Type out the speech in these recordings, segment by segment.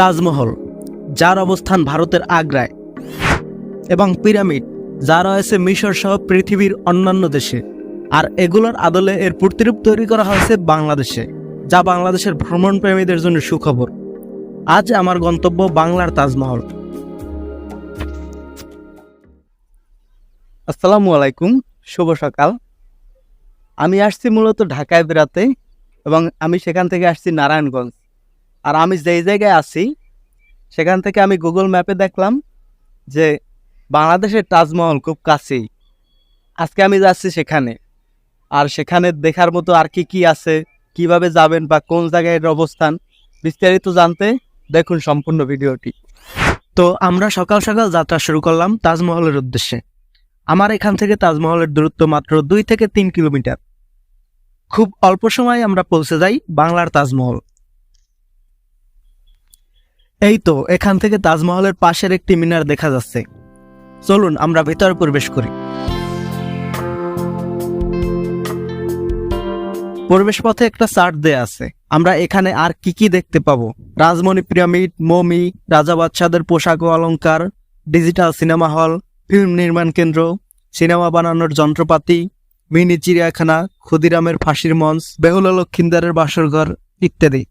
তাজমহল, যার অবস্থান ভারতের আগ্রায়, এবং পিরামিড, যা রয়েছে মিশর সহ পৃথিবীর অন্যান্য দেশে। আর এগুলোর আদলে এর প্রতিরূপ তৈরি করা হয়েছে বাংলাদেশে, যা বাংলাদেশের ভ্রমণ প্রেমীদের জন্য সুখবর। আজ আমার গন্তব্য বাংলার তাজমহল। আসসালামু আলাইকুম, শুভ সকাল। আমি আসছি মূলত ঢাকায় বেড়াতে, এবং আমি সেখান থেকে আসছি নারায়ণগঞ্জ। আর আমি যেই জায়গায় আছি, সেখান থেকে আমি গুগল ম্যাপে দেখলাম যে বাংলাদেশের তাজমহল খুব কাছেই। আজকে আমি যাচ্ছি সেখানে। আর সেখানে দেখার মতো আর কি কি আছে, কীভাবে যাবেন বা কোন জায়গায় অবস্থান, বিস্তারিত জানতে দেখুন সম্পূর্ণ ভিডিওটি। তো আমরা সকাল সকাল যাত্রা শুরু করলাম তাজমহলের উদ্দেশ্যে। আমার এখান থেকে তাজমহলের দূরত্ব মাত্র দুই থেকে তিন কিলোমিটার। খুব অল্প সময়ে আমরা পৌঁছে যাই বাংলার তাজমহল। এই তো এখান থেকে তাজমহলের পাশের একটি মিনার দেখা যাচ্ছে। চলুন, আমরা ভেতরে প্রবেশ করি। প্রবেশ পথে একটা চার্ট দেয়া আছে। আমরা এখানে আর কি কি দেখতে পাবো? রাজমণি পিরামিড, মমি, রাজা বাদশাদের পোশাক ও অলংকার, ডিজিটাল সিনেমা হল, ফিল্ম নির্মাণ কেন্দ্র, সিনেমা বানানোর যন্ত্রপাতি, মিনি চিড়িয়াখানা, ক্ষুদিরামের ফাঁসির মঞ্চ, বেহুলা লক্ষিন্দারের বাসরঘর, ইত্যাদি।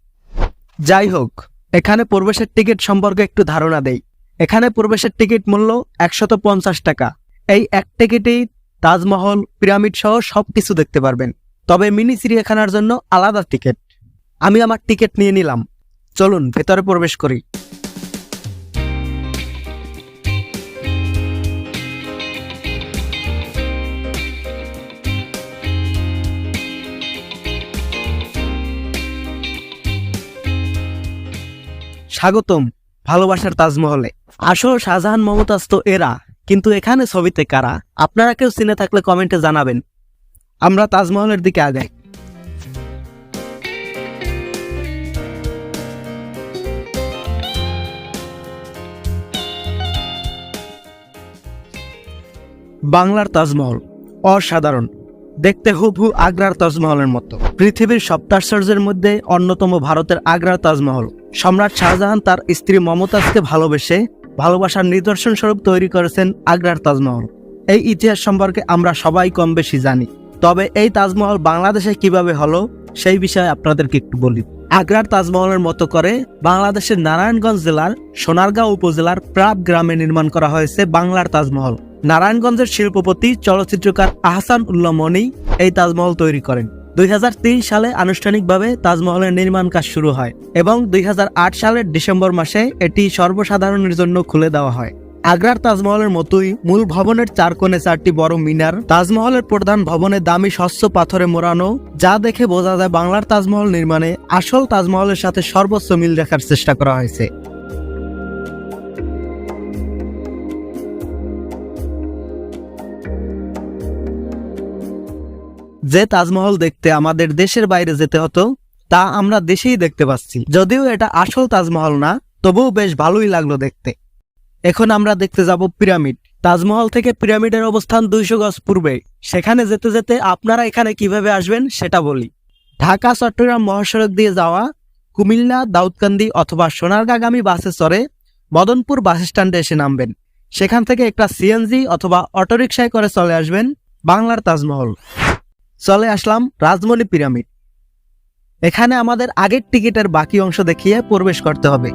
যাই হোক এখানে প্রবেশের টিকিট সম্পর্কে একটু ধারণা দেই। এখানে প্রবেশের টিকিট মূল্য একশত পঞ্চাশ টাকা। এই এক টিকিটেই তাজমহল, পিরামিড সহ সব কিছু দেখতে পারবেন। তবে মিনি চিড়িয়াখানার জন্য আলাদা টিকিট। আমি আমার টিকিট নিয়ে নিলাম। চলুন, ভেতরে প্রবেশ করি। স্বাগতম ভালোবাসার তাজমহলে। আসল শাহজাহান মমতাজ তো এরা, কিন্তু এখানে ছবিতে কারা? আপনারা কেউ চিনে থাকলে কমেন্টে জানাবেন। আমরা তাজমহলের দিকে আগাই। বাংলার তাজমহল, অসাধারণ। দেখতে হুবহু আগ্রার তাজমহলের মতো। পৃথিবীর সপ্তাশ্চর্যের মধ্যে অন্যতম ভারতের আগ্রার তাজমহল। সম্রাট শাহজাহান তার স্ত্রী মমতাজকে ভালোবেসে ভালোবাসার নিদর্শন স্বরূপ তৈরি করেছেন আগ্রার তাজমহল। এই ইতিহাস সম্পর্কে আমরা সবাই কম বেশি জানি। তবে এই তাজমহল বাংলাদেশে কীভাবে হলো, সেই বিষয়ে আপনাদেরকে একটু বলি। আগ্রার তাজমহলের মতো করে বাংলাদেশের নারায়ণগঞ্জ জেলার সোনারগাঁও উপজেলার প্রাপ গ্রামে নির্মাণ করা হয়েছে বাংলার তাজমহল। নারায়ণগঞ্জের শিল্পপতি, চলচ্চিত্রকার আহসান উল্লাহ মনি এই তাজমহল তৈরি করেন। দুই হাজার তিন সালে আনুষ্ঠানিকভাবে তাজমহলের নির্মাণ কাজ শুরু হয় এবং দুই হাজার আট সালের ডিসেম্বর মাসে এটি সর্বসাধারণের জন্য খুলে দেওয়া হয়। আগ্রার তাজমহলের মতোই মূল ভবনের চার কোণে চারটি বড় মিনার, তাজমহলের প্রধান ভবনে দামি স্বচ্ছ পাথরে মোড়ানো, যা দেখে বোঝা যায় বাংলার তাজমহল নির্মাণে আসল তাজমহলের সাথে সর্বোচ্চ মিল রাখার চেষ্টা করা হয়েছে। যে তাজমহল দেখতে আমাদের দেশের বাইরে যেতে হতো, তা আমরা দেশেই দেখতে পাচ্ছি। যদিও এটা আসল তাজমহল না, তবুও বেশ ভালোই লাগল দেখতে। এখন আমরা দেখতে যাব পিরামিড। তাজমহল থেকে পিরামিডের অবস্থান দুইশো গজ পূর্বে। সেখানে যেতে যেতে আপনারা এখানে কীভাবে আসবেন সেটা বলি। ঢাকা, চট্টগ্রাম মহাসড়ক দিয়ে যাওয়া, কুমিল্লা, দাউদকান্দি অথবা সোনারগাগামী বাসে চড়ে মদনপুর বাস স্ট্যান্ডে এসে নামবেন। সেখান থেকে একটা সিএনজি অথবা অটোরিকশায় করে চলে আসবেন বাংলার তাজমহল। চলে আসলাম রাজমণি পিরামিড। এখানে আমাদের আগের টিকিটের বাকি অংশ দেখিয়ে প্রবেশ করতে হবে।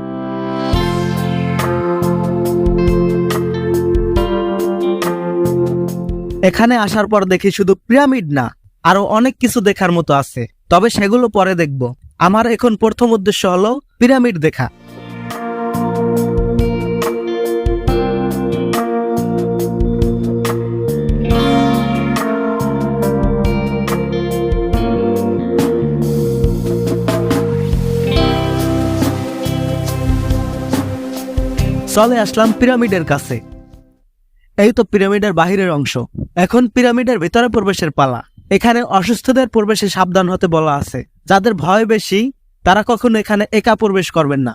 এখানে আসার পর দেখি শুধু পিরামিড না, আরও অনেক কিছু দেখার মতো আছে। তবে সেগুলো পরে দেখব। আমার এখন প্রথম উদ্দেশ্য হলো পিরামিড দেখা। চলে আসলাম পিরামিডের কাছে। এই তো পিরামিডের বাহিরের অংশ। এখন পিরামিডের ভিতরে প্রবেশের পালা। এখানে অসুস্থদের প্রবেশে সাবধান হতে বলা আছে। যাদের ভয় বেশি, তারা কখনো এখানে একা প্রবেশ করবেন না।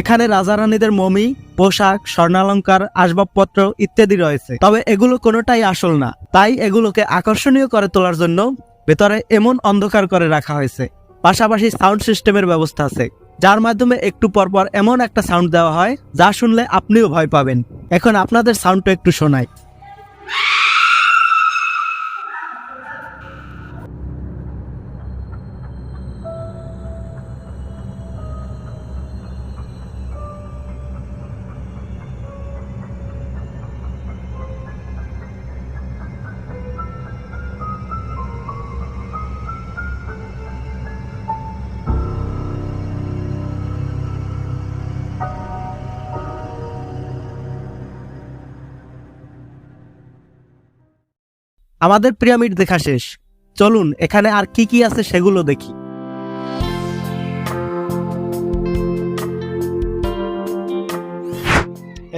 এখানে রাজা রানীদের মমি, পোশাক, স্বর্ণালঙ্কার, আসবাবপত্র ইত্যাদি রয়েছে। তবে এগুলো কোনোটাই আসল না। তাই এগুলোকে আকর্ষণীয় করে তোলার জন্য ভেতরে এমন অন্ধকার করে রাখা হয়েছে। পাশাপাশি সাউন্ড সিস্টেমের ব্যবস্থা আছে, যার মাধ্যমে একটু পরপর এমন একটা সাউন্ড দেওয়া হয়, যা শুনলে আপনিও ভয় পাবেন। এখন আপনাদের সাউন্ডটা একটু শোনাই। আমাদের পিরামিড দেখা শেষ। চলুন এখানে আর কি কি আছে সেগুলো দেখি।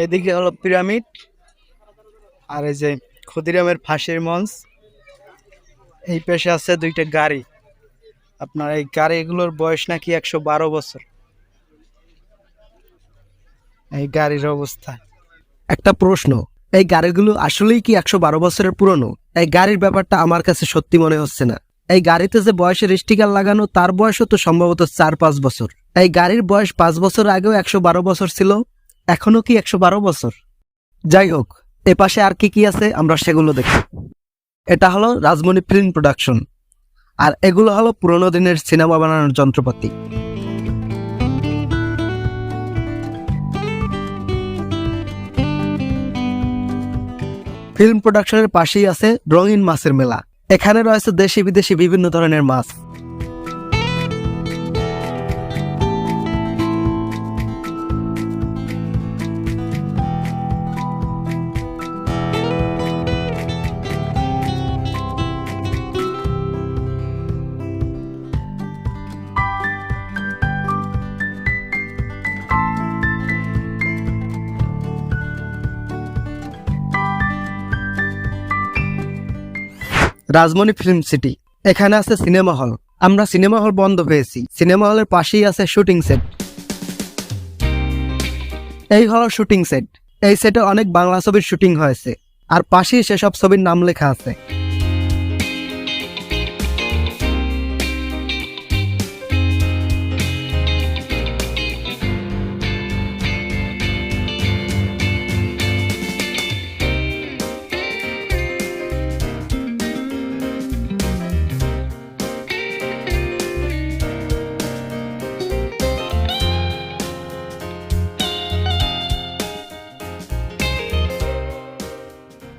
এইদিকে হলো পিরামিড আর এই যে ক্ষুদিরামের ফাঁসির মঞ্চ এই পেশে আছে দুইটা গাড়ি। আপনার এই গাড়িগুলোর বয়স নাকি একশো বারো বছর। এই গাড়ির অবস্থা। একটা প্রশ্ন এই গাড়িগুলো আসলেই কি একশো বারো বছরের পুরনো? এই গাড়ির ব্যাপারটা আমার কাছে সত্যি মনে হচ্ছে না। এই গাড়িতে যে বয়সের স্টিকার লাগানো, তার বয়সও তো সম্ভবত চার পাঁচ বছর। এই গাড়ির বয়স পাঁচ বছর আগেও একশো বারো বছর ছিল এখনও কি একশো বারো বছর? যাই হোক, এ পাশে আর কি কি আছে আমরা সেগুলো দেখি। এটা হলো রাজমণি ফিল্ম প্রোডাকশন, আর এগুলো হলো পুরোনো দিনের সিনেমা বানানোর যন্ত্রপাতি। ফিল্ম প্রোডাকশনের পাশেই আছে রঙিন মাছের মেলা। এখানে রয়েছে দেশি বিদেশি বিভিন্ন ধরনের মাছ। Rajmani film city. এখানে আছে সিনেমা হল। আমরা সিনেমা হল বন্ধ পেয়েছি। সিনেমা হলের পাশেই আছে শুটিং সেট। এই হল শুটিং সেট। এই সেটে অনেক বাংলা ছবির শুটিং হয়েছে। আর পাশেই সেসব ছবির নাম লেখা আছে।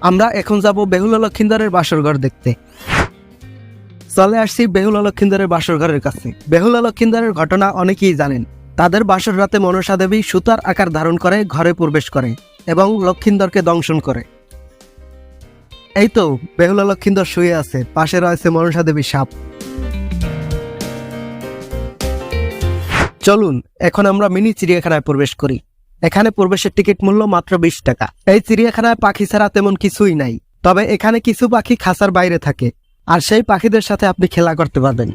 আমরা এখন যাব বেহুলা লক্ষিন্দারের বাসরঘর দেখতে। চলে আসছি বেহুলা লক্ষিন্দারের বাসরঘরের কাছে। বেহুলা লক্ষিন্দারের ঘটনা অনেকেই জানেন। তাদের বাসর রাতে মনসা দেবী সুতার আকার ধারণ করে ঘরে প্রবেশ করে এবং লক্ষিন্দরকে দংশন করে। এই তো বেহুলা লক্ষিন্দর শুয়ে আছে, পাশে রয়েছে মনসা দেবী সাপ। চলুন, এখন আমরা মিনি চিড়িয়াখানায় প্রবেশ করি। এখানে প্রবেশের টিকিট মূল্য মাত্র বিশ টাকা। এই চিড়িয়াখানায় পাখি ছাড়া তেমন কিছুই নাই। তবে এখানে কিছু পাখি খাসার বাইরে থাকে। আর সেই পাখিদের সাথে আপনি খেলা করতে পারবেন।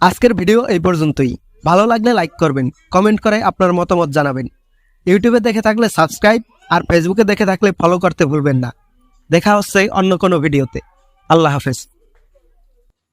আজকের ভিডিও এই পর্যন্তই। ভালো লাগলে লাইক করবেন কমেন্ট করে আপনার মতামত জানাবেন। ইউটিউবে দেখে থাকলে সাবস্ক্রাইব আর ফেসবুকে দেখে থাকলে ফলো করতে ভুলবেন না। দেখা হচ্ছে অন্য কোনো ভিডিওতে আল্লাহ হাফেজ।